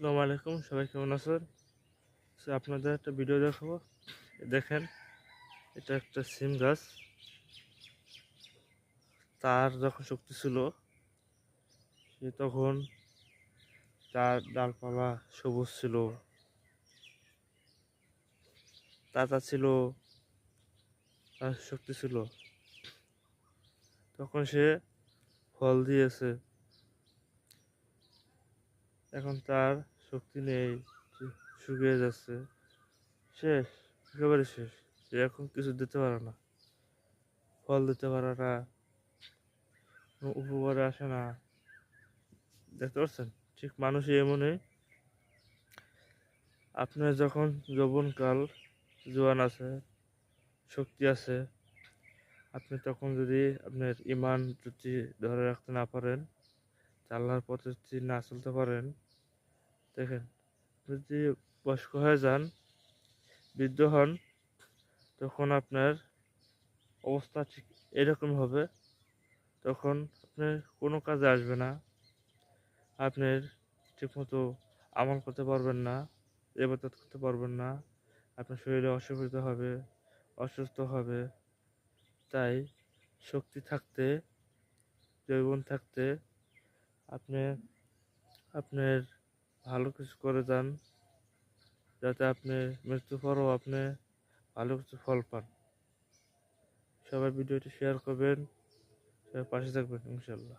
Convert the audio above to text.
আসসালামু আলাইকুম সবাই কেমন আছেন? So, আপনাদের একটা ভিডিও দেখাবো। দেখেন এটা একটা সিম গাছ। তার যখন শক্তি ছিল সে তখন তার ডালপালা সবুজ ছিল। তাতা ছিল তার শক্তি ছিল। তখন সে ফল দিয়েছে। এখন তার শক্তি নেই শুকিয়ে যাচ্ছে। শেষ, একেবারে শেষ। সে এখন কিছু দিতে পারে না। ফল দিতে পারে না। কোনো উপকারে আসে না। দেখতে পাচ্ছেন? ঠিক মানুষই এমনই। আপনার যখন যৌবনকাল, জোয়ান আছে, শক্তি আছে, আপনি তখন যদি আপনার ইমান যদি ধরে রাখতে না পারেন আল্লাহর পথে যদি না চলতে পারেন, দেখেন যদি বয়স্ক হয়ে যান, বৃদ্ধ হন, তখন আপনার অবস্থা ঠিক এরকম হবে। তখন আপনার কোনো কাজে আসবে না। আপনার ঠিকমতো আমল করতে পারবেন না এবাদত করতে পারবেন না। আপনার শরীরে অসুবিধা হবে, অসুস্থ হবে। তাই শক্তি থাকতে যৌবন থাকতে আপনি, আপনার ভালো কিছু করে যান, যাতে আপনি মৃত্যু পরও আপনি ভালো কিছু ফল পান। সবাই ভিডিওটি শেয়ার করবেন, সবাই পাশে থাকবেন ইনশাল্লাহ